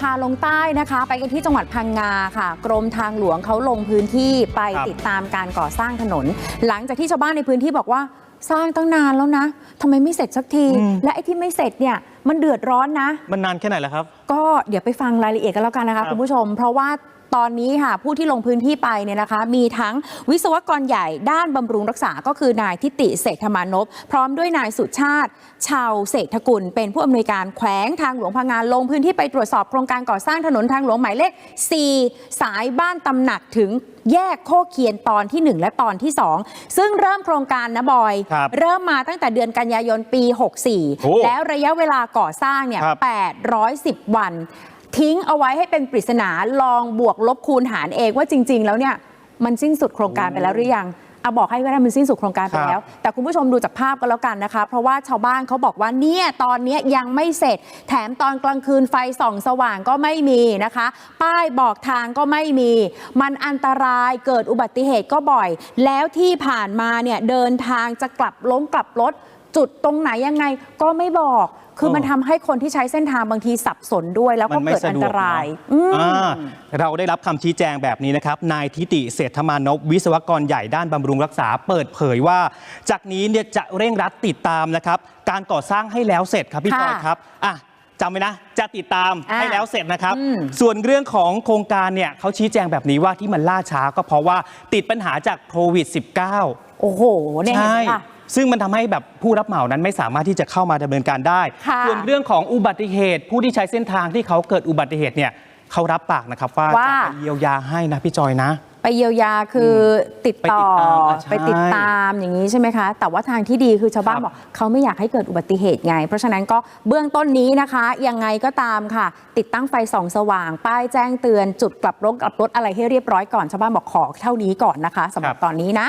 พาลงใต้นะคะ ไปกันที่จังหวัดพังงาค่ะ กรมทางหลวงเขาลงพื้นที่ไปครับ ติดตามการก่อสร้างถนน หลังจากที่ชาวบ้านในพื้นที่บอกว่าสร้างตั้งนานแล้วนะทำไมไม่เสร็จสักที และไอ้ที่ไม่เสร็จเนี่ยมันเดือดร้อนนะ มันนานแค่ไหนแล้วครับ ก็เดี๋ยวไปฟังรายละเอียดกันแล้วกันนะครัคะบคุณผู้ชม เพราะว่า ตอนนี้ค่ะผู้ที่ลงพื้นที่ไปเนี่ยนะคะ มีทั้งวิศวกรใหญ่ด้านบำรุงรักษาก็คือนายทิติเศรษฐมานพพร้อมด้วยนายสุชาติ ชาวเศรษฐกุล เป็นผู้อำนวยการแขวงทางหลวงพังงานลงพื้นที่ไปตรวจสอบโครงการก่อสร้างถนนทางหลวงหมายเลข 4 สายบ้านตำหนักถึงแยกโคกเคียนตอนที่ 1 และตอนที่ 2 ซึ่งเริ่มโครงการนะบอยครับเริ่มมาตั้งแต่เดือนกันยายนปีโอ้64 แล้วระยะเวลาก่อสร้างเนี่ยครับ810 วัน ทิ้งเอาไว้ให้เป็นปริศนาลองบวกลบคูณหารเองว่าจริง ๆ แล้วเนี่ยมันสิ้นสุดโครงการไปแล้วหรือยังเอาบอกให้ก็ได้มันสิ้นสุดโครงการไปแล้ว แต่คุณผู้ชมดูจากภาพก็แล้วกันนะคะ เพราะว่าชาวบ้านเขาบอกว่าเนี่ยตอนนี้ยังไม่เสร็จ แถมตอนกลางคืนไฟส่องสว่างก็ไม่มีนะคะ ป้ายบอกทางก็ไม่มี มันอันตรายเกิดอุบัติเหตุก็บ่อย แล้วที่ผ่านมาเนี่ยเดินทางจะกลับลงกลับรถ จุดตรงไหนยังไงก็ไม่บอก คือมันทำให้คนที่ใช้เส้นทางบางทีสับสนด้วย แล้วมัก็นไม่เกิดสะอันดวตกรายเนอะอืม อ่าเราได้รับคำชี้แจงแบบนี้นะครับ นายทิติเศรษฐมานพวิศวกรใหญ่ด้านบำรุงรักษา เปิดเผยว่า จากนี้เนี่ยจะเร่งรัดติดตามนะครับ การก่อสร้างให้แล้วเสร็จครับพี่ค่ะจอยครับอะจำไว้นะ จะติดตามอ่าให้แล้วเสร็จนะครับ อืม ส่วนเรื่องของโครงการเนี่ยเขาชี้แจงแบบนี้ว่าที่มันล่าช้าก็เพราะว่าติดปัญหาจากโควิด -19 โอ้โหเนี่ยเห็นใช่ไหมล่ะ ซึ่งมันทำให้แบบผู้รับเหมานั้นไม่สามารถที่จะเข้ามาดำเนินการได้ ค่ะส่วนเรื่องของอุบัติเหตุ ผู้ที่ใช้เส้นทางที่เขาเกิดอุบัติเหตุเนี่ยเขารับปากนะครับว่าว่า จะไปเยียวยาให้นะพี่จอยนะ ไปเยียวยาคือติดต่อไปติดตามอะใช่ไปติดตามอย่างนี้ใช่ไหมคะ แต่ว่าทางที่ดีคือชาวบ้านครับ บอกเขาไม่อยากให้เกิดอุบัติเหตุไง เพราะฉะนั้นก็เบื้องต้นนี้นะคะ ยังไงก็ตามค่ะ ติดตั้งไฟส่องสว่าง ป้ายแจ้งเตือนจุดกลับรถกลับรถอะไรให้เรียบร้อยก่อนชาวบ้านบอกขอเท่านี้ก่อนนะคะสำหรับตอนนี้นะ